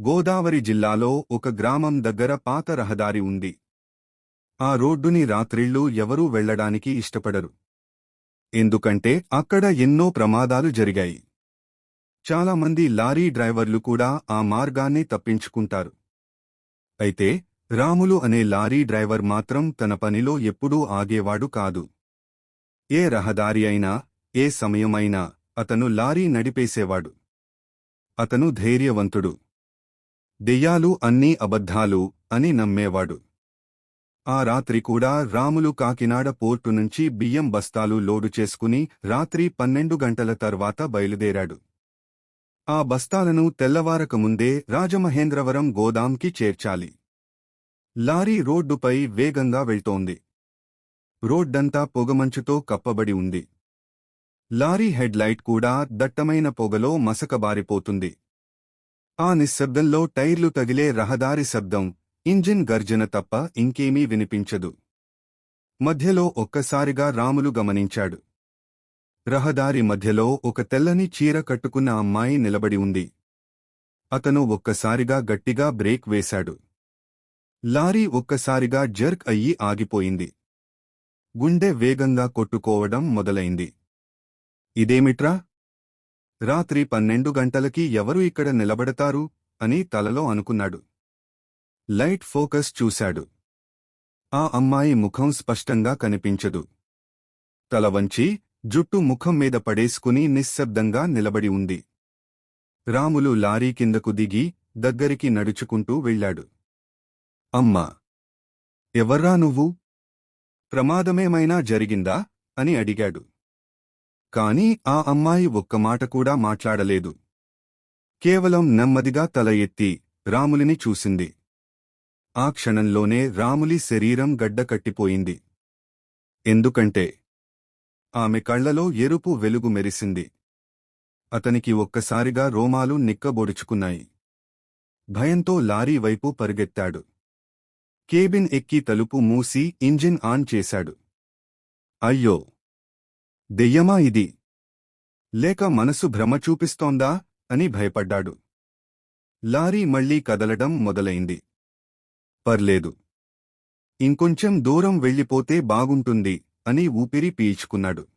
గోదావరి జిల్లాలో ఒక గ్రామం దగ్గర పాత రహదారి ఉంది. ఆ రోడ్డుని రాత్రిళ్ళు ఎవరూ వెళ్ళడానికి ఇష్టపడరు. ఎందుకంటే అక్కడ ఎన్నో ప్రమాదాలు జరిగాయి. చాలామంది లారీ డ్రైవర్లు కూడా ఆ మార్గాన్ని తప్పించుకుంటారు. అయితే రాములు అనే లారీ డ్రైవర్ మాత్రం తన పనిలో ఎప్పుడూ ఆగేవాడు కాదు. ఏ రహదారి అయినా ఏ సమయమైనా అతను లారీ నడిపేసేవాడు. అతను ధైర్యవంతుడు. దెయ్యాలు అన్నీ అబద్ధాలు అని నమ్మేవాడు. ఆ రాత్రి కూడా రాములు కాకినాడ పోర్టు నుంచి బియ్యం బస్తాలు లోడు చేసుకుని రాత్రి పన్నెండు గంటల తర్వాత బయలుదేరాడు. ఆ బస్తాలను తెల్లవారకముందే రాజమహేంద్రవరం గోదాంకి చేర్చాలి. లారీ రోడ్డుపై వేగంగా వెళ్తోంది. రోడ్డంతా పొగమంచుతో కప్పబడి ఉంది. లారీ హెడ్ లైట్ కూడా దట్టమైన పొగలో మసకబారిపోతుంది. ఆ నిశ్శబ్దంలో టైర్లు తగిలే రహదారి శబ్దం ఇంజిన్ గర్జన తప్ప ఇంకేమీ వినిపించదు. మధ్యలో ఒక్కసారిగా రాములు గమనించాడు. రహదారి మధ్యలో ఒక తెల్లని చీర కట్టుకున్న అమ్మాయి నిలబడి ఉంది. అతను ఒక్కసారిగా గట్టిగా బ్రేక్ వేశాడు. లారీ ఒక్కసారిగా జర్క్ అయ్యి ఆగిపోయింది. గుండె వేగంగా కొట్టుకోవడం మొదలైంది. ఇదేమిట్రా? రాత్రి పన్నెండు గంటలకి ఎవరు ఇక్కడ నిలబడతారు అని తలలో అనుకున్నాడు. లైట్ ఫోకస్ చూశాడు. ఆ అమ్మాయి ముఖం స్పష్టంగా కనిపించదు. తల వంచి జుట్టు ముఖం మీద పడేసుకుని నిశ్శబ్దంగా నిలబడి ఉంది. రాములు లారీ కిందకు దిగి దగ్గరికి నడుచుకుంటూ వెళ్ళాడు. అమ్మా! ఎవర్రా నువ్వు? ప్రమాదమేమైనా జరిగిందా? అని అడిగాడు. కాని ఆ అమ్మాయి ఒక్క మాట కూడా మాట్లాడలేదు. కేవలం నెమ్మదిగా తల ఎత్తి రాములిని చూసింది. ఆ క్షణంలోనే రాములి శరీరం గడ్డకట్టిపోయింది ఎందుకంటే ఆమె కళ్ళలో ఎరుపు వెలుగు మెరిసింది. అతనికి ఒక్కసారిగా రోమాలు నిక్కబొడుచుకున్నాయి. భయంతో లారీ వైపు పరిగెత్తాడు. కేబిన్ ఎక్కి తలుపు మూసి ఇంజిన్ ఆన్ చేశాడు. అయ్యో! దెయ్యమా ఇది? లేక మనసు భ్రమ చూపిస్తోందా? అని భయపడ్డాడు. లారీ మళ్ళీ కదలడం మొదలైంది. పర్లేదు. ఇంకొంచెం దూరం వెళ్ళిపోతే బాగుంటుంది అని ఊపిరి పీల్చుకున్నాడు.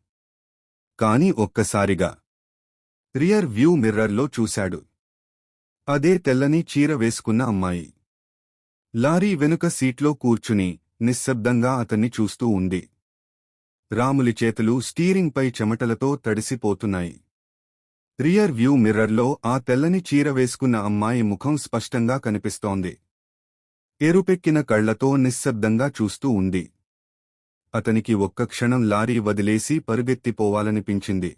కాని ఒక్కసారిగా. రియర్ వ్యూ మిర్రర్లో చూశాడు. అదే తెల్లని చీర వేసుకున్న అమ్మాయి. లారీ వెనుక సీట్లో కూర్చుని నిశ్శబ్దంగా అతన్ని చూస్తూ ఉంది. రాములి చేతులు స్టీరింగ్పై చెమటలతో తడిసిపోతున్నాయి. రియర్ వ్యూ మిర్రర్లో ఆ తెల్లని చీర వేసుకున్న అమ్మాయి ముఖం స్పష్టంగా కనిపిస్తోంది. ఎరుపెక్కిన కళ్ళతో నిశ్శబ్దంగా చూస్తూ ఉంది. అతనికి ఒక్క క్షణం లారీ వదిలేసి పరుగెత్తిపోవాలనిపించింది.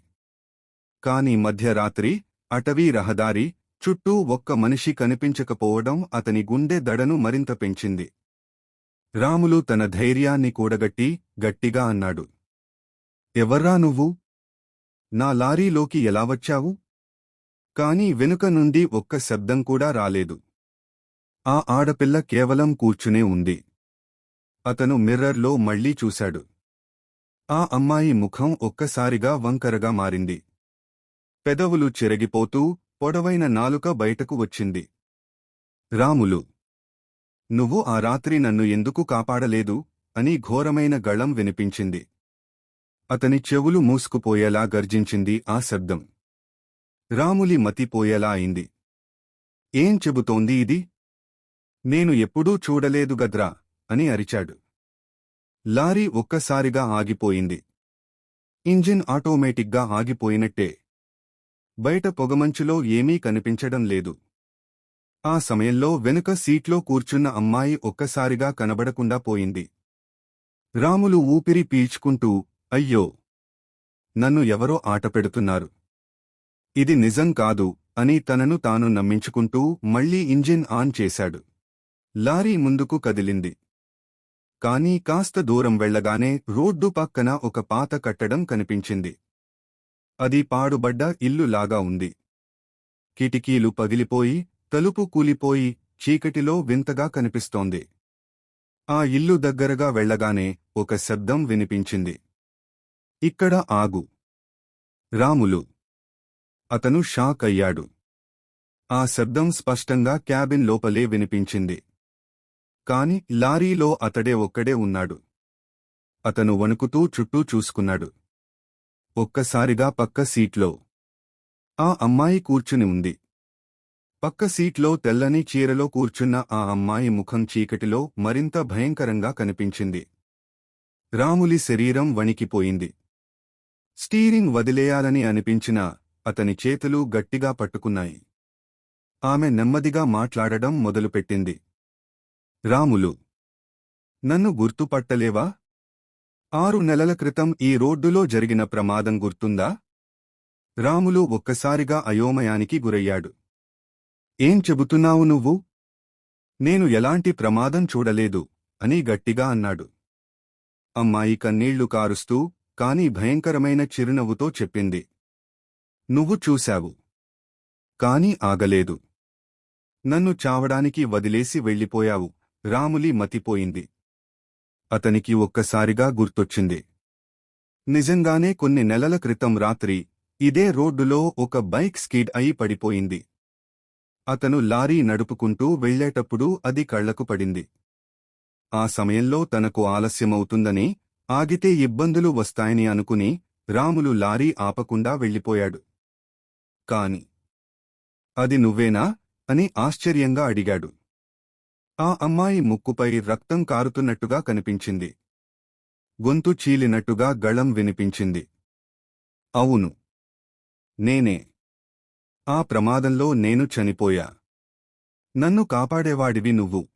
కాని మధ్యరాత్రి అటవీ రహదారి చుట్టూ ఒక్క మనిషి కనిపించకపోవడం అతని గుండె దడను మరింత పెంచింది. రాములు తన ధైర్యాన్ని కూడగట్టి గట్టిగా అన్నాడు. ఎవర్రా నువ్వు? నా లారీలోకి ఎలా వచ్చావు? కాని వెనుక నుండి ఒక్క శబ్దం కూడా రాలేదు. ఆ ఆడపిల్ల కేవలం కూర్చునే ఉంది. అతను మిర్రర్లో మళ్ళీ చూశాడు. ఆ అమ్మాయి ముఖం ఒక్కసారిగా వంకరగా మారింది. పెదవులు చెరగిపోతూ పొడవైన నాలుక బయటకు వచ్చింది. రాములు! నువ్వు ఆ రాత్రి నన్ను ఎందుకు కాపాడలేదు? అని ఘోరమైన గళం వినిపించింది. అతని చెవులు మూసుకుపోయేలా గర్జించింది ఆ శబ్దం. రాములి మతిపోయేలా అయింది. ఏం చెబుతోంది ఇది? నేను ఎప్పుడూ చూడలేదు గద్రా అని అరిచాడు. లారీ ఒక్కసారిగా ఆగిపోయింది. ఇంజిన్ ఆటోమేటిక్గా ఆగిపోయినట్టే. బయట పొగమంచులో ఏమీ కనిపించడం లేదు. ఆ సమయంలో వెనుక సీట్లో కూర్చున్న అమ్మాయి ఒక్కసారిగా కనబడకుండా పోయింది. రాములు ఊపిరి పీల్చుకుంటూ అయ్యో! నన్ను ఎవరో ఆటపెడుతున్నారు ఇది నిజం కాదు అని తనను తాను నమ్మించుకుంటూ మళ్ళీ ఇంజిన్ ఆన్ చేశాడు. లారీ ముందుకు కదిలింది. కానీ కాస్త దూరం వెళ్ళగానే రోడ్డు పక్కన ఒక పాత కట్టడం కనిపించింది. అది పాడుబడ్డ ఇల్లు లాగా ఉంది. కిటికీలు పగిలిపోయి తలుపు కూలిపోయి చీకటిలో వింతగా కనిపిస్తోంది. ఆ ఇల్లు దగ్గరగా వెళ్ళగానే ఒక శబ్దం వినిపించింది. ఇక్కడ ఆగు. రాములు. అతను షాక్ అయ్యాడు. ఆ శబ్దం స్పష్టంగా క్యాబిన్ లోపలే వినిపించింది. కాని లారీలో అతడే ఒక్కడే ఉన్నాడు. అతను వణుకుతూ చుట్టూ చూసుకున్నాడు. ఒక్కసారిగా పక్క సీట్లో. ఆ అమ్మాయి కూర్చుని ఉంది. పక్క సీట్లో తెల్లని చీరలో కూర్చున్న ఆ అమ్మాయి ముఖం చీకటిలో మరింత భయంకరంగా కనిపించింది. రాములి శరీరం వణికిపోయింది. స్టీరింగ్ వదిలేయాలని అనిపించినా అతని చేతులు గట్టిగా పట్టుకున్నాయి. ఆమె నెమ్మదిగా మాట్లాడడం మొదలుపెట్టింది. రాములు నన్ను గుర్తుపట్టలేవా? ఆరు నెలల క్రితం ఈ రోడ్డులో జరిగిన ప్రమాదం గుర్తుందా? రాములు ఒక్కసారిగా అయోమయానికి గురయ్యాడు. ఏం చెబుతున్నావు నువ్వు? నేను ఎలాంటి ప్రమాదం చూడలేదు అని గట్టిగా అన్నాడు. అమ్మాయి కన్నీళ్ళు కారుస్తూ కాని భయంకరమైన చిరునవ్వుతో చెప్పింది. నువ్వు చూశావు. కాని ఆగలేదు. నన్ను చావడానికి వదిలేసి వెళ్ళిపోయావు. రాములి మతిపోయింది. అతనికి ఒక్కసారిగా గుర్తొచ్చింది. నిజంగానే కొన్ని నెలల క్రితం రాత్రి ఇదే రోడ్డులో ఒక బైక్ స్కిడ్ అయి పడిపోయింది. అతను లారీ నడుపుకుంటూ వెళ్ళేటప్పుడు అది కళ్ళకు పడింది. ఆ సమయంలో తనకు ఆలస్యమవుతుందని ఆగితే ఇబ్బందులు వస్తాయని అనుకుని రాములు లారీ ఆపకుండా వెళ్ళిపోయాడు. కాని అది నువ్వేనా? అని ఆశ్చర్యంగా అడిగాడు. ఆ అమ్మాయి ముక్కుపై రక్తం కారుతున్నట్టుగా కనిపించింది. గొంతు చీలినట్టుగా గళం వినిపించింది. అవును. నేనే. ఆ ప్రమాదంలో నేను చనిపోయా. నన్ను కాపాడేవాడివి నువ్వు.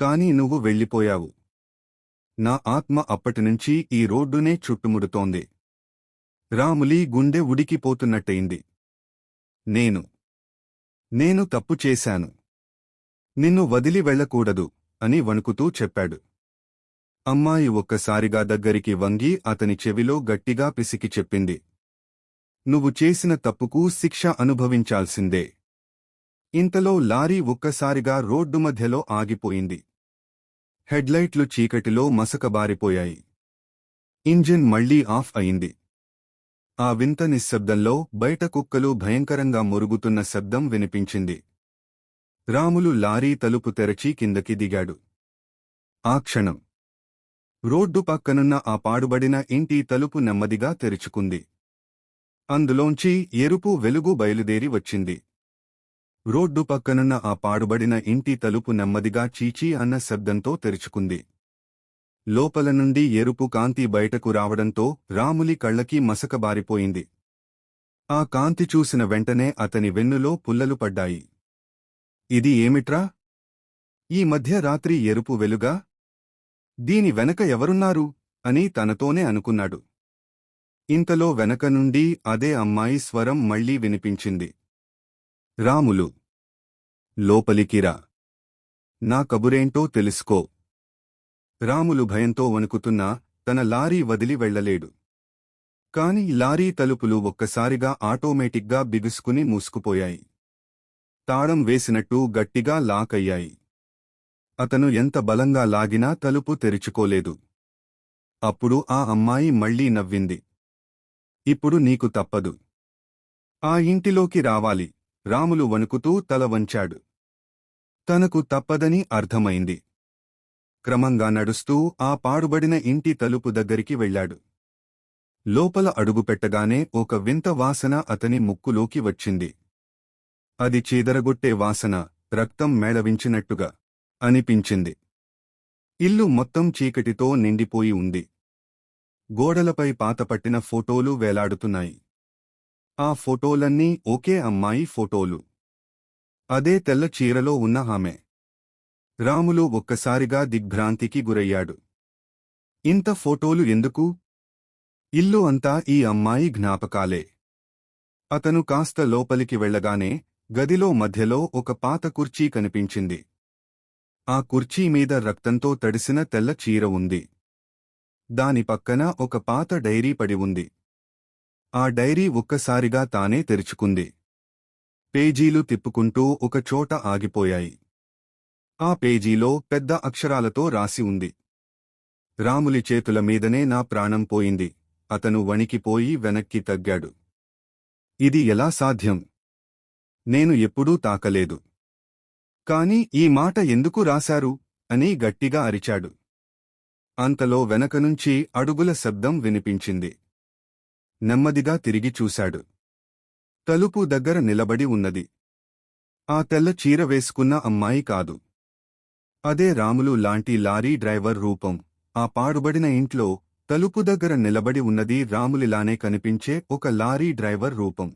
కాని నువ్వు వెళ్ళిపోయావు. నా ఆత్మ అప్పటినుంచి ఈ రోడ్డునే చుట్టుముడుతోంది. రాములి గుండె ఉడికిపోతున్నట్టయింది. నేను నేను తప్పు చేశాను. నిన్ను వదిలి వెళ్ళకూడదు అని వణుకుతూ చెప్పాడు. అమ్మాయి ఒక్కసారిగా దగ్గరికి వంగి అతని చెవిలో గట్టిగా పిసికి చెప్పింది. నువ్వు చేసిన తప్పుకు శిక్ష అనుభవించాల్సిందే. ఇంతలో లారీ ఒక్కసారిగా రోడ్డు మధ్యలో ఆగిపోయింది. హెడ్లైట్లు చీకటిలో మసకబారిపోయాయి. ఇంజిన్ మళ్ళీ ఆఫ్ అయింది. ఆ వింత నిశ్శబ్దంలో బయట కుక్కలు భయంకరంగా మురుగుతున్న శబ్దం వినిపించింది. రాములు లారీ తలుపు తెరచి కిందకి దిగాడు. ఆ క్షణం. రోడ్డు పక్కనున్న ఆ పాడుబడిన ఇంటి తలుపు నెమ్మదిగా తెరుచుకుంది. అందులోంచి ఎరుపు వెలుగు బయలుదేరి వచ్చింది. రోడ్డు పక్కనున్న ఆ పాడుబడిన ఇంటి తలుపు నెమ్మదిగా చీచీ అన్న శబ్దంతో తెరుచుకుంది. లోపల నుండి ఎరుపు కాంతి బయటకు రావడంతో రాములి కళ్ళకి మసకబారిపోయింది ఆ కాంతి చూసిన వెంటనే అతని వెన్నులో పుల్లలు పడ్డాయి. ఇది ఏమిట్రా? ఈ మధ్య రాత్రి ఎరుపు వెలుగా? దీని వెనక ఎవరున్నారు? అని తనతోనే అనుకున్నాడు. ఇంతలో వెనక నుండి అదే అమ్మాయి స్వరం మళ్ళీ వినిపించింది. రాములు లోపలికిరా నా కబురేంటో తెలుసుకో. రాములు భయంతో వణుకుతున్నా తన లారీ వదిలి వెళ్ళలేడు కాని లారీ తలుపులు ఒక్కసారిగా ఆటోమేటిక్గా బిగుసుకుని మూసుకుపోయాయి. తాళం వేసినట్టు గట్టిగా లాక్ అయ్యాయి అతను ఎంత బలంగా లాగినా తలుపు తెరుచుకోలేదు. అప్పుడు ఆ అమ్మాయి మళ్ళీ నవ్వింది. ఇప్పుడు నీకు తప్పదు. ఆ ఇంటిలోకి రావాలి. రాములు వణుకుతూ తల వంచాడు. తనకు తప్పదని అర్థమైంది. క్రమంగా నడుస్తూ ఆ పాడుబడిన ఇంటి తలుపు దగ్గరికి వెళ్ళాడు. లోపల అడుగుపెట్టగానే ఒక వింత వాసన అతని ముక్కులోకి వచ్చింది. అది చీదరగొట్టే వాసన రక్తం మేళవించినట్టుగా అనిపించింది. ఇల్లు మొత్తం చీకటితో నిండిపోయి ఉంది. గోడలపై పాతపట్టిన ఫోటోలు వేలాడుతున్నాయి. ఆ ఫోటోలన్నీ ఒకే అమ్మాయి ఫోటోలు. అదే తెల్ల చీరలో ఉన్న ఆమె. రాములు ఒక్కసారిగా దిగ్భ్రాంతికి గురయ్యాడు. ఇంత ఫోటోలు ఎందుకు? ఇల్లు అంతా ఈ అమ్మాయి జ్ఞాపకాలే. అతను కాస్త లోపలికి వెళ్ళగానే గదిలో మధ్యలో ఒక పాత కుర్చీ కనిపించింది. ఆ కుర్చీ మీద రక్తంతో తడిసిన తెల్ల చీర ఉంది. దాని పక్కన ఒక పాత డైరీ పడి ఉంది. ఆ డైరీ ఒక్కసారిగా తానే తెరుచుకుంది. పేజీలు తిప్పుకుంటూ ఒకచోట ఆగిపోయాయి. ఆ పేజీలో పెద్ద అక్షరాలతో రాసి ఉంది. రాములి చేతుల మీదనే నా ప్రాణం పోయింది. అతను వణికిపోయి వెనక్కి తగ్గాడు. ఇది ఎలా సాధ్యం? నేను ఎప్పుడూ తాకలేదు. కాని ఈ మాట ఎందుకు రాశారు? అని గట్టిగా అరిచాడు. అంతలో వెనకనుంచి అడుగుల శబ్దం వినిపించింది. నెమ్మదిగా తిరిగి చూశాడు. తలుపు దగ్గర నిలబడి ఉన్నది. ఆ తెల్ల చీర వేసుకున్న అమ్మాయి కాదు. అదే రాములు లాంటి లారీ డ్రైవర్ రూపం. ఆ పాడుబడిన ఇంట్లో తలుపు దగ్గర నిలబడి ఉన్నది రాములిలానే కనిపించే ఒక లారీ డ్రైవర్ రూపం.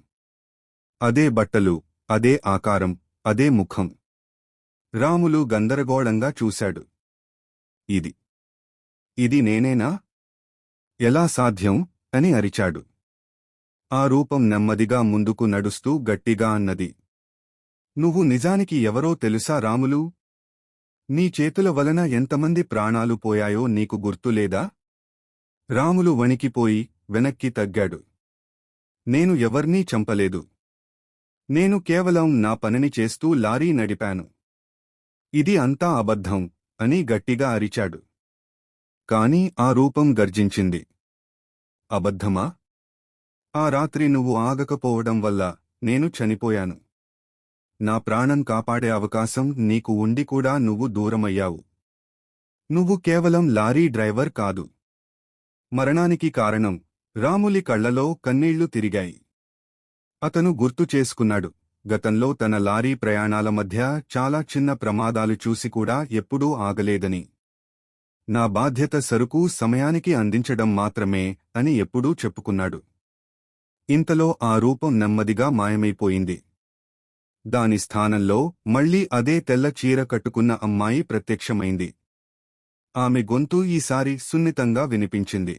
అదే బట్టలు అదే ఆకారం అదే ముఖం. రాములు గందరగోళంగా చూశాడు. ఇది. ఇది నేనేనా? ఎలా సాధ్యం? అని అరిచాడు. ఆ రూపం నెమ్మదిగా ముందుకు నడుస్తూ గట్టిగా అన్నది. నువ్వు నిజానికి ఎవరో తెలుసా రాములు? నీ చేతుల వలన ఎంతమంది ప్రాణాలు పోయాయో నీకు గుర్తులేదా రాములు వణికిపోయి వెనక్కి తగ్గాడు. నేను ఎవర్నీ చంపలేదు. నేను కేవలం నా పనిని చేస్తూ లారీ నడిపాను. ఇది అంతా అబద్ధం అని గట్టిగా అరిచాడు. కాని ఆ రూపం గర్జించింది. అబద్ధమా? ఆ రాత్రి నువ్వు ఆగకపోవడం వల్ల నేను చనిపోయాను. నా ప్రాణం కాపాడే అవకాశం నీకు ఉండి కూడా నువ్వు దూరమయ్యావు. నువ్వు కేవలం లారీ డ్రైవర్ కాదు. మరణానికి కారణం రాములి కళ్ళలో కన్నీళ్ళు తిరిగాయి. అతను గుర్తు చేసుకున్నాడు. గతంలో తన లారీ ప్రయాణాల మధ్య చాలా చిన్న ప్రమాదాలు చూసి కూడా ఎప్పుడూ ఆగలేదని. నా బాధ్యత సరుకు సమయానికి అందించడం మాత్రమే అని ఎప్పుడూ చెప్పుకున్నాడు. ఇంతలో ఆ రూపం నెమ్మదిగా మాయమైపోయింది. దాని స్థానంలో మళ్ళీ అదే తెల్ల చీర కట్టుకున్న అమ్మాయి ప్రత్యక్షమైంది. ఆమె గొంతు ఈసారి సున్నితంగా వినిపించింది.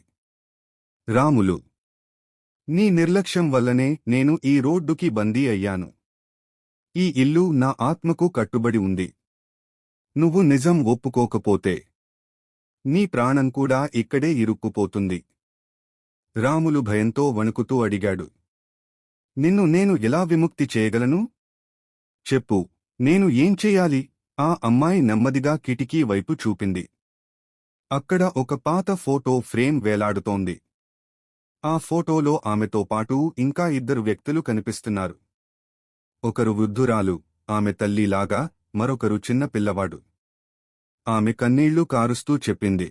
రాములు! నీ నిర్లక్ష్యం వల్లనే నేను ఈ రోడ్డుకి బందీ అయ్యాను. ఈ ఇల్లు నా ఆత్మకు కట్టుబడి ఉంది. నువ్వు నిజం ఒప్పుకోకపోతే నీ ప్రాణం కూడా ఇక్కడే ఇరుక్కుపోతుంది. రాములు భయంతో వణుకుతూ అడిగాడు. నిన్ను నేను ఎలా విముక్తి చేయగలను? చెప్పు నేను ఏం చేయాలి? ఆ అమ్మాయి నెమ్మదిగా కిటికీ వైపు చూపింది. అక్కడ ఒక పాత ఫోటో ఫ్రేమ్ వేలాడుతోంది. ఆ ఫోటోలో ఆమెతో పాటు ఇంకా ఇద్దరు వ్యక్తులు కనిపిస్తున్నారు. ఒకరు వృద్ధురాలు ఆమె తల్లిలాగా మరొకరు చిన్న పిల్లవాడు. ఆమె కన్నీళ్ళు కారుస్తూ చెప్పింది.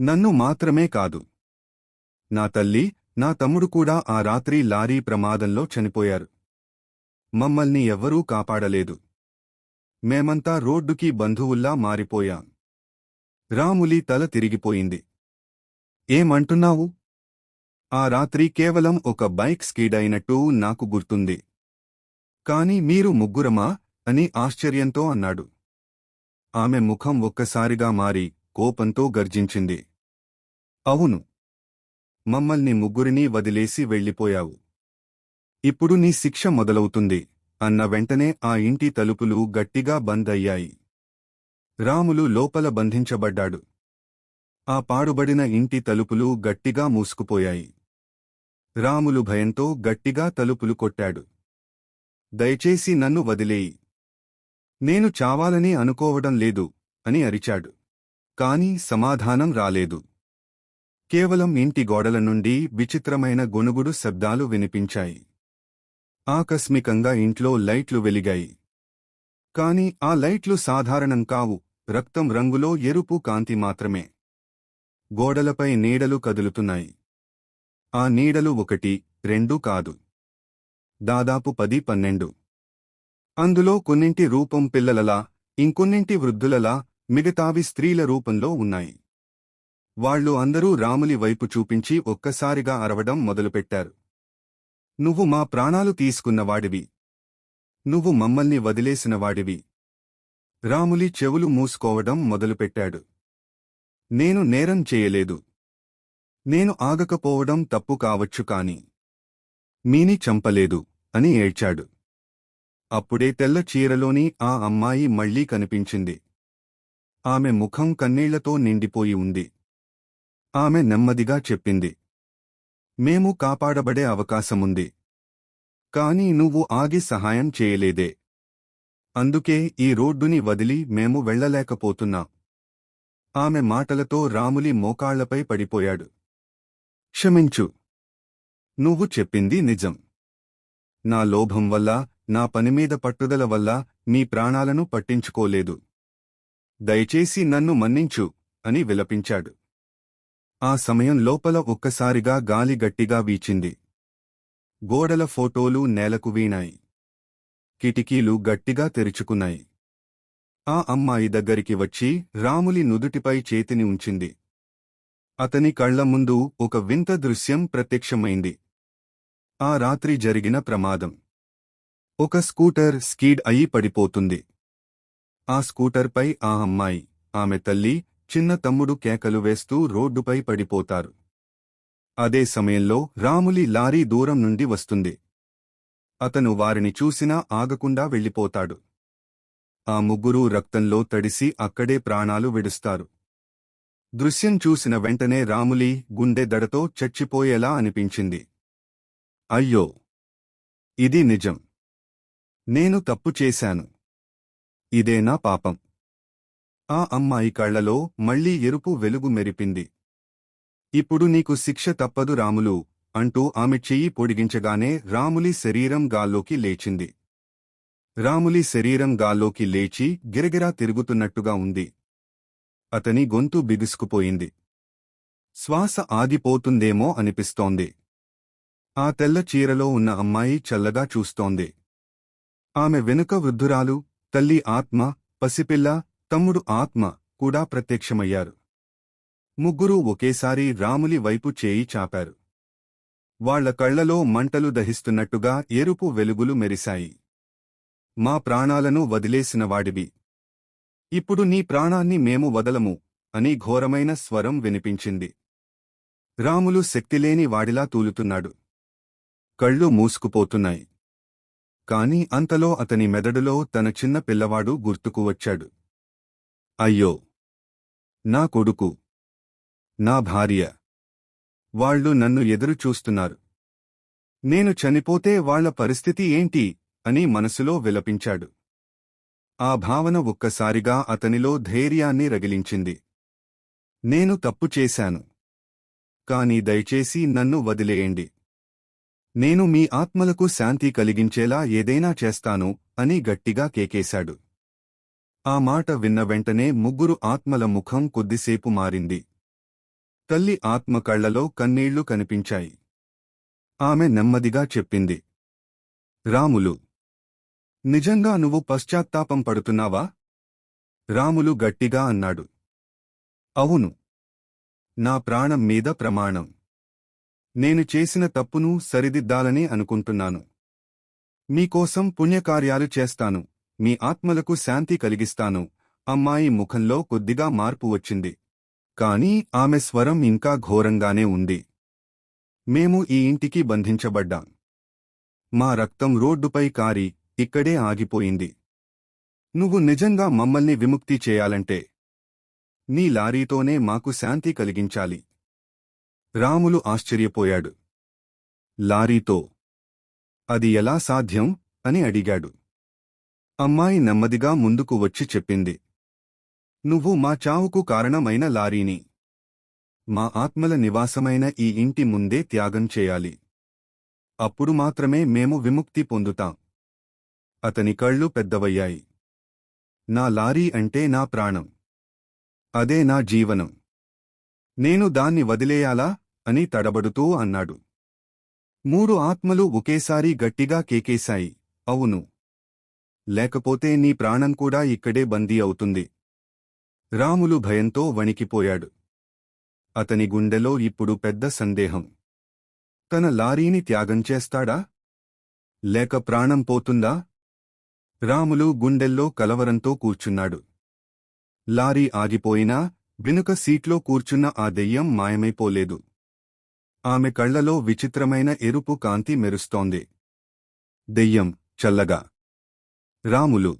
నన్ను మాత్రమే కాదు నా తల్లి నా తమ్ముడు కూడా ఆ రాత్రి లారీ ప్రమాదంలో చనిపోయారు. మమ్మల్ని ఎవ్వరూ కాపాడలేదు. మేమంతా రోడ్డుకి బంధువుల్లా మారిపోయాం. రాములి తల తిరిగిపోయింది. ఏమంటున్నావు? ఆ రాత్రి కేవలం ఒక బైక్ స్కీడ్ అయినట్టు నాకు గుర్తుంది. కాని మీరు ముగ్గురమా? అని ఆశ్చర్యంతో అన్నాడు. ఆమె ముఖం ఒక్కసారిగా మారి కోపంతో గర్జించింది. అవును మమ్మల్ని ముగ్గురినీ వదిలేసి వెళ్ళిపోయావు. ఇప్పుడు నీ శిక్ష మొదలవుతుంది. అన్న వెంటనే ఆ ఇంటి తలుపులు గట్టిగా బంద్ అయ్యాయి. రాములు లోపల బంధించబడ్డాడు. ఆ పాడుబడిన ఇంటి తలుపులు గట్టిగా మూసుకుపోయాయి. రాములు భయంతో గట్టిగా తలుపులు కొట్టాడు. దయచేసి నన్ను వదిలేయి. నేను చావాలని అనుకోవడం లేదు అని అరిచాడు. కాని సమాధానం రాలేదు. కేవలం ఇంటి గోడల నుండి విచిత్రమైన గొనుగుడు శబ్దాలు వినిపించాయి. ఆకస్మికంగా ఇంట్లో లైట్లు వెలిగాయి. కాని ఆ లైట్లు సాధారణం కావు రక్తం రంగులో ఎరుపు కాంతి మాత్రమే. గోడలపై నీడలు కదులుతున్నాయి. ఆ నీడలు ఒకటి రెండు కాదు. దాదాపు పది పన్నెండు. అందులో కొన్నింటి రూపం పిల్లలలా ఇంకొన్నింటి వృద్ధులలా మిగతావి స్త్రీల రూపంలో ఉన్నాయి. వాళ్ళు అందరూ రాములి వైపు చూపించి ఒక్కసారిగా అరవడం మొదలుపెట్టారు. నువ్వు మా ప్రాణాలు తీసుకున్నవాడివి. నువ్వు మమ్మల్ని వదిలేసినవాడివి. రాములి చెవులు మూసుకోవడం మొదలుపెట్టాడు. నేను నేరం చేయలేదు. నేను ఆగకపోవడం తప్పు కావచ్చు కాని మీని చంపలేదు అని ఏడ్చాడు. అప్పుడే తెల్ల చీరలోని ఆ అమ్మాయి మళ్ళీ కనిపించింది. ఆమె ముఖం కన్నీళ్ళతో నిండిపోయి ఉంది. ఆమె నెమ్మదిగా చెప్పింది. మేము కాపాడబడే అవకాశముంది. కాని నువ్వు ఆగి సహాయం చేయలేదే. అందుకే ఈ రోడ్డుని వదిలి మేము వెళ్ళలేకపోతున్నాం ఆమె మాటలతో రాములి మోకాళ్ళపై పడిపోయాడు. క్షమించు. నువ్వు చెప్పింది నిజం. నా లోభం వల్ల నా పనిమీద పట్టుదల వల్ల మీ ప్రాణాలను పట్టించుకోలేదు. దయచేసి నన్ను మన్నించు అని విలపించాడు. ఆ సమయం లోపల ఒక్కసారిగా గాలి గట్టిగా వీచింది. గోడల ఫోటోలు నేలకు వీణాయి. కిటికీలు గట్టిగా తెరుచుకున్నాయి. ఆ అమ్మాయి దగ్గరికి వచ్చి రాములి నుదుటిపై చేతిని ఉంచింది. అతని కళ్ళ ముందు ఒక వింత దృశ్యం ప్రత్యక్షమైంది. ఆ రాత్రి జరిగిన ప్రమాదం. ఒక స్కూటర్ స్కీడ్ అయి పడిపోతుంది. ఆ స్కూటర్పై ఆ అమ్మాయి ఆమె తల్లి చిన్న తమ్ముడు కేకలు వేస్తూ రోడ్డుపై పడిపోతారు. అదే సమయంలో రాములి లారీ దూరం నుండి వస్తుంది. అతను వారిని చూసినా ఆగకుండా వెళ్ళిపోతాడు. ఆ ముగ్గురూ రక్తంలో తడిసి అక్కడే ప్రాణాలు విడుస్తారు. దృశ్యం చూసిన వెంటనే రాములి గుండె దడతో చచ్చిపోయేలా అనిపించింది. అయ్యో! ఇది నిజం. నేను తప్పు చేశాను. ఇదే నా పాపం? ఆ అమ్మాయి కళ్ళలో మళ్ళీ ఎరుపు వెలుగు మెరిపింది. ఇప్పుడు నీకు శిక్ష తప్పదు రాములు అంటూ ఆమె చెయ్యి పొడిగించగానే రాములి శరీరం గాల్లోకి లేచింది. రాములి శరీరం గాల్లోకి లేచి గిరగిరా తిరుగుతున్నట్టుగా ఉంది. అతని గొంతు బిగుసుకుపోయింది. శ్వాస ఆగిపోతుందేమో అనిపిస్తోంది. ఆ తెల్ల చీరలో ఉన్న అమ్మాయి చల్లగా చూస్తోంది. ఆమె వెనుక వృద్ధురాలు తల్లి ఆత్మ పసిపిల్ల తమ్ముడు ఆత్మ కూడా ప్రత్యక్షమయ్యారు. ముగ్గురూ ఒకేసారి రాములి వైపు చేయి చాపారు. వాళ్ళ కళ్ళలో మంటలు దహిస్తున్నట్టుగా ఎరుపు వెలుగులు మెరిశాయి. మా ప్రాణాలను వదిలేసిన వాడివి. ఇప్పుడు నీ ప్రాణాన్ని మేము వదలము అని ఘోరమైన స్వరం వినిపించింది. రాములు శక్తిలేని వాడిలా తూలుతున్నాడు. కళ్ళు మూసుకుపోతున్నాయి. కాని అంతలో అతని మెదడులో తన చిన్న పిల్లవాడు గుర్తుకు వచ్చాడు. అయ్యో! నా కొడుకు నా భార్య వాళ్ళు నన్ను ఎదురు చూస్తున్నారు. నేను చనిపోతే వాళ్ళ పరిస్థితి ఏంటి? అని మనసులో విలపించాడు. ఆ భావన ఒక్కసారిగా అతనిలో ధైర్యాన్ని రగిలించింది. నేను తప్పు చేశాను. కాని దయచేసి నన్ను వదిలేయండి. నేను మీ ఆత్మలకు శాంతి కలిగించేలా ఏదైనా చేస్తాను అని గట్టిగా కేకేశాడు. ఆ మాట విన్న వెంటనే ముగ్గురు ఆత్మల ముఖం కొద్దిసేపు మారింది. తల్లి ఆత్మ కళ్ళలో కన్నీళ్ళు కనిపించాయి. ఆమె నెమ్మదిగా చెప్పింది. రాములు నిజంగా నువ్వు పశ్చాత్తాపం పడుతున్నావా? రాములు గట్టిగా అన్నాడు. అవును. నా ప్రాణం మీద ప్రమాణం. నేను చేసిన తప్పును సరిదిద్దాలని అనుకుంటున్నాను. మీకోసం పుణ్యకార్యాలు చేస్తాను. మీ ఆత్మలకు శాంతి కలిగిస్తాను. అమ్మాయి ముఖంలో కొద్దిగా మార్పు వచ్చింది. కాని ఆమె స్వరం ఇంకా ఘోరంగానే ఉంది. మేము ఈ ఇంటికి బంధించబడ్డాం. మా రక్తం రోడ్డుపై కారి ఇక్కడే ఆగిపోయింది. నువ్వు నిజంగా మమ్మల్ని విముక్తి చేయాలంటే నీ లారీతోనే మాకు శాంతి కలిగించాలి. రాములు ఆశ్చర్యపోయాడు. లారీతో అది ఎలా సాధ్యం? అని అడిగాడు. అమ్మాయి నెమ్మదిగా ముందుకు వచ్చి చెప్పింది. నువ్వు మా చావుకు కారణమైన లారీని. మా ఆత్మల నివాసమైన ఈ ఇంటి ముందే త్యాగం చేయాలి. అప్పుడు మాత్రమే మేము విముక్తి పొందుతాం. అతని కళ్ళు పెద్దవయ్యాయి. నా లారీ అంటే నా ప్రాణం. అదే నా జీవనం. నేను దాన్ని వదిలేయాలా? అని తడబడుతూ అన్నాడు. మూడు ఆత్మలు ఒకేసారి గట్టిగా కేకేశాయి. అవును. లేకపోతే నీ ప్రాణం కూడా ఇక్కడే బందీ అవుతుంది. రాములు భయంతో వణికిపోయాడు. అతని గుండెలో ఇప్పుడు పెద్ద సందేహం. తన లారీని త్యాగం చేస్తాడా? లేక ప్రాణం పోతుందా? రాములు గుండెల్లో కలవరంతో కూర్చున్నాడు. లారీ ఆగిపోయినా వెనుక సీట్లో కూర్చున్న ఆ దెయ్యం మాయమైపోలేదు. ఆమె కళ్ళలో విచిత్రమైన ఎరుపు కాంతి మెరుస్తోంది. దెయ్యం చల్లగా. రాములు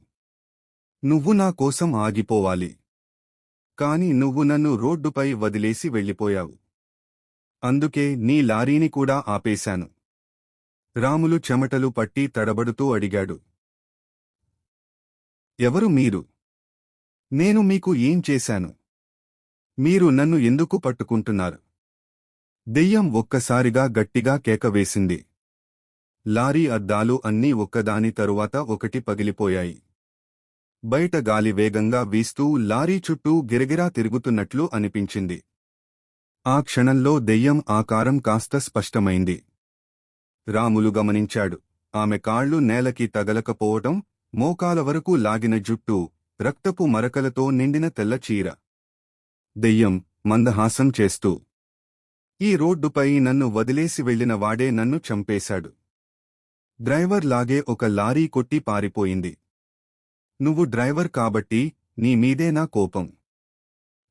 నువ్వు నా కోసం ఆగిపోవాలి. కాని నువ్వు నన్ను రోడ్డుపై వదిలేసి వెళ్ళిపోయావు. అందుకే నీ లారీని కూడా ఆపేశాను. రాములు చెమటలు పట్టి తడబడుతూ అడిగాడు. ఎవరు మీరు? నేను మీకు ఏం చేశాను? మీరు నన్ను ఎందుకు పట్టుకుంటున్నారు? దెయ్యం ఒక్కసారిగా గట్టిగా కేకవేసింది లారీ అద్దాలు అన్నీ ఒక్కదాని తరువాత ఒకటి పగిలిపోయాయి. బయట గాలి వేగంగా వీస్తూ లారీ చుట్టూ గిరగిరా తిరుగుతున్నట్లు అనిపించింది. ఆ క్షణంలో దెయ్యం ఆకారం కాస్త స్పష్టమైంది. రాములు గమనించాడు. ఆమె కాళ్ళు నేలకి తగలకపోవటం మోకాల వరకు లాగిన జుట్టు రక్తపు మరకలతో నిండిన తెల్ల చీర. దెయ్యం మందహాసం చేస్తూ ఈ రోడ్డుపై నన్ను వదిలేసి వెళ్ళిన వాడే నన్ను చంపేశాడు. డ్రైవర్ లాగే ఒక లారీ కొట్టి పారిపోయింది. నువ్వు డ్రైవర్ కాబట్టి నీ మీదే నా కోపం.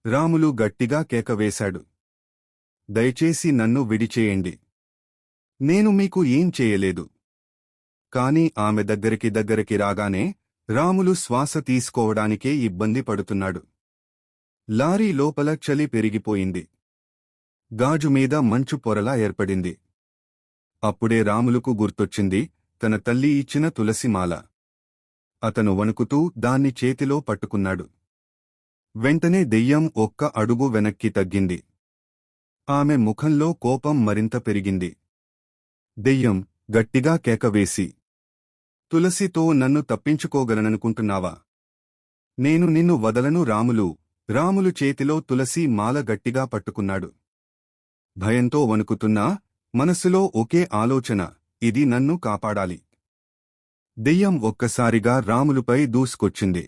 రాములు గట్టిగా కేకవేశాడు. దయచేసి నన్ను విడిచేయండి. నేను మీకు ఏం చేయలేదు. కాని ఆమె దగ్గరికి దగ్గరికి రాగానే రాములు శ్వాస తీసుకోవడానికే ఇబ్బంది పడుతున్నాడు. లారీ లోపల చలి పెరిగిపోయింది. గాజుమీద మంచు పొరలా ఏర్పడింది. అప్పుడే రాములకు గుర్తొచ్చింది తన తల్లి ఇచ్చిన తులసిమాల అతను వణుకుతూ దాన్ని చేతిలో పట్టుకున్నాడు. వెంటనే దెయ్యం ఒక్క అడుగు వెనక్కి తగ్గింది. ఆమె ముఖంలో కోపం మరింత పెరిగింది. దెయ్యం గట్టిగా కేకవేసి తులసితో నన్ను తప్పించుకోగలననుకుంటున్నావా? నేను నిన్ను వదలను రాములు. రాములు చేతిలో తులసి మాల గట్టిగా పట్టుకున్నాడు. భయంతో వణుకుతున్నా మనసులో ఒకే ఆలోచన ఇది నన్ను కాపాడాలి. దెయ్యం ఒక్కసారిగా రాములుపై దూసుకొచ్చింది.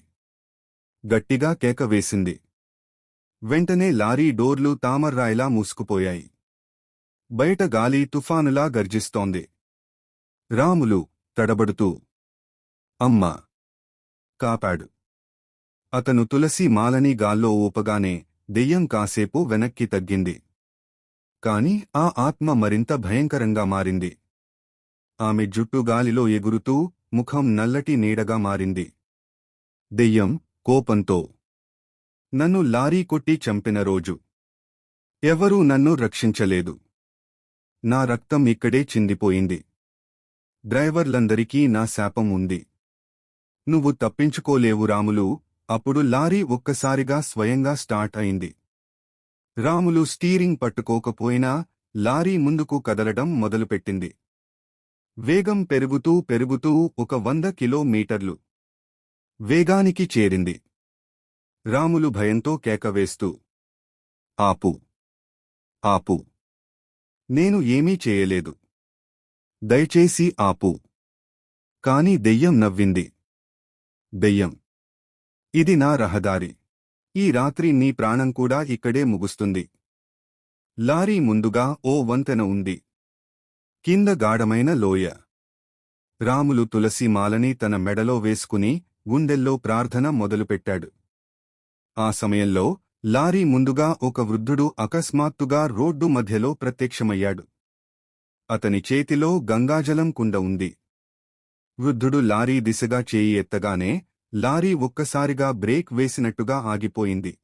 గట్టిగా కేక వేసింది. వెంటనే లారీ డోర్లు తామర్రాయిలా మూసుకుపోయాయి. బయట గాలి తుఫానులా గర్జిస్తోంది. రాములు తడబడుతూ అమ్మా కాపాడు. అతను తులసి మాలని గాల్లో ఊపగానే దెయ్యం కాసేపు వెనక్కి తగ్గింది. కాని ఆ ఆత్మ మరింత భయంకరంగా మారింది. ఆమె జుట్టు గాలిలో ఎగురుతూ ముఖం నల్లటి నీడగా మారింది. దెయ్యం కోపంతో నన్ను లారీ కొట్టి చంపిన రోజు. ఎవరూ నన్ను రక్షించలేదు. నా రక్తం ఇక్కడే చిందిపోయింది. డ్రైవర్లందరికీ నా శాపం ఉంది. నువ్వు తప్పించుకోలేవు రాములు అప్పుడు లారీ ఒక్కసారిగా స్వయంగా స్టార్ట్ అయింది. రాములు స్టీరింగ్ పట్టుకోకపోయినా లారీ ముందుకు కదలడం మొదలుపెట్టింది. వేగం పెరుగుతూ పెరుగుతూ ఒక వంద కిలోమీటర్లు వేగానికి చేరింది. రాములు భయంతో కేకవేస్తూ ఆపు ఆపు నేను ఏమీ చేయలేదు. దయచేసి ఆపు. కాని దెయ్యం నవ్వింది. దెయ్యం ఇది నా రహదారి. ఈ రాత్రి నీ ప్రాణం కూడా ఇక్కడే ముగుస్తుంది. లారీ ముందుగా ఓ వంతెన ఉంది. కింద గాఢమైన లోయ. రాములు తులసి మాలని తన మెడలో వేసుకుని గుండెల్లో ప్రార్థన మొదలుపెట్టాడు. ఆ సమయంలో లారీ ముందుగా ఒక వృద్ధుడు అకస్మాత్తుగా రోడ్డు మధ్యలో ప్రత్యక్షమయ్యాడు. అతని చేతిలో గంగాజలం కుండ ఉంది. వృద్ధుడు లారీ దిశగా చేయి ఎత్తగానే లారీ ఒక్కసారిగా బ్రేక్ వేసినట్టుగా ఆగిపోయింది.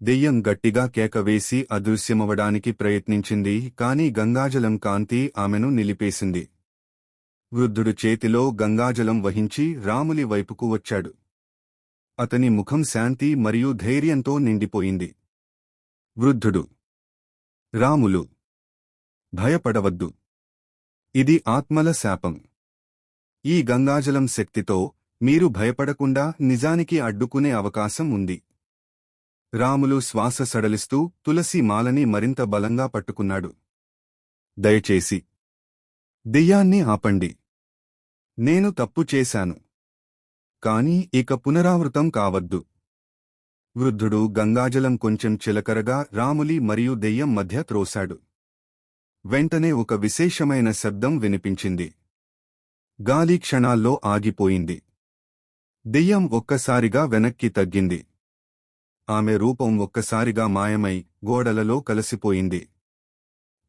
దెయ్యం గట్టిగా కేకవేసి అదృశ్యమవడానికి ప్రయత్నించింది కాని గంగాజలం కాంతి ఆమెను నిలిపేసింది. వృద్ధుడు చేతిలో గంగాజలం వహించి రాములి వైపుకు వచ్చాడు. అతని ముఖం శాంతి మరియు ధైర్యంతో నిండిపోయింది. వృద్ధుడు! రాములు! భయపడవద్దు. ఇది ఆత్మల శాపం. ఈ గంగాజలం శక్తితో మీరు భయపడకుండా నిజానికి అడ్డుకునే అవకాశం ఉంది. రాములు శ్వాస సడలిస్తూ తులసి మాలని మరింత బలంగా పట్టుకున్నాడు. దయచేసి దెయ్యాన్ని ఆపండి. నేను తప్పు చేశాను. కాని ఇక పునరావృతం కావద్దు. వృద్ధుడు గంగాజలం కొంచెం చిలకరగా రాములి మరియు దెయ్యం మధ్య త్రోశాడు వెంటనే ఒక విశేషమైన శబ్దం వినిపించింది. గాలి క్షణాల్లో ఆగిపోయింది. దెయ్యం ఒక్కసారిగా వెనక్కి తగ్గింది. ఆమె రూపం ఒక్కసారిగా మాయమై గోడలలో కలసిపోయింది.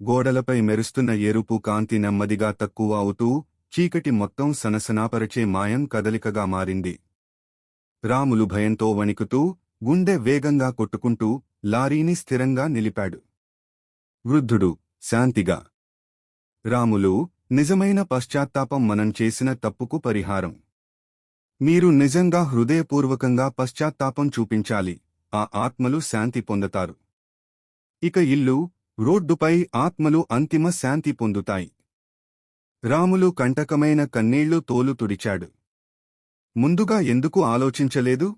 గోడలపై మెరుస్తున్న ఎరుపు కాంతి నెమ్మదిగా తక్కువ అవుతూ చీకటి మొత్తం సనసనాపరచే మాయం కదలికగా మారింది. రాములు భయంతో వణికుతూ గుండె వేగంగా కొట్టుకుంటూ లారీని స్థిరంగా నిలిపాడు. వృద్ధుడు శాంతిగా. రాములు నిజమైన పశ్చాత్తాపం మనం చేసిన తప్పుకు పరిహారం. మీరు నిజంగా హృదయపూర్వకంగా పశ్చాత్తాపం చూపించాలి. ఆ ఆత్మలు శాంతి పొందుతారు. ఇక ఇల్లు రోడ్డుపై ఆత్మలు అంతిమ శాంతి పొందుతాయి. రాములు కంటకమైన కన్నీళ్ళు తోలు తుడిచాడు. ముందుగా ఎందుకు ఆలోచించలేదు?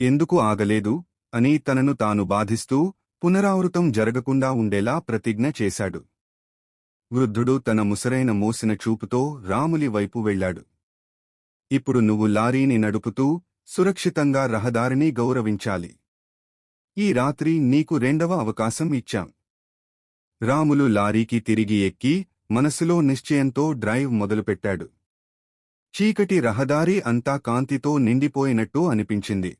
ఎందుకు ఆగలేదు? అని తనను తాను బాధిస్తూ పునరావృతం జరగకుండా ఉండేలా ప్రతిజ్ఞ చేశాడు. వృద్ధుడు తన ముసరైన మోసిన చూపుతో రాములి వైపు వెళ్ళాడు. ఇప్పుడు నువ్వు లారీని నడుపుతూ సురక్షితంగా రహదారిని గౌరవించాలి. ఈ రాత్రి నీకు రెండవ అవకాశం ఇచ్చాం. రాములు లారీకి తిరిగి ఎక్కి మనసులో నిశ్చయంతో డ్రైవ్ మొదలుపెట్టాడు. చీకటి రహదారి అంతా కాంతితో నిండిపోయినట్టు అనిపించింది.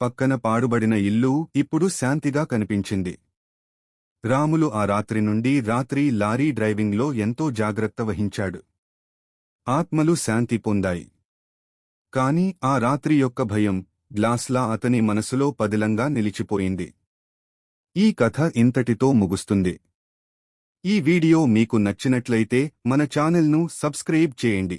పక్కన పాడుబడిన ఇల్లు ఇప్పుడు శాంతిగా కనిపించింది. రాములు ఆ రాత్రి నుండి రాత్రి లారీ డ్రైవింగ్లో ఎంతో జాగ్రత్త వహించాడు. ఆత్మలు శాంతి పొందాయి. కాని ఆ రాత్రి యొక్క భయం గ్లాస్లా అతని మనసులో పదిలంగా నిలిచిపోయింది. ఈ కథ ఇంతటితో ముగుస్తుంది. ఈ వీడియో మీకు నచ్చినట్లయితే మన ఛానల్ను సబ్స్క్రైబ్ చేయండి.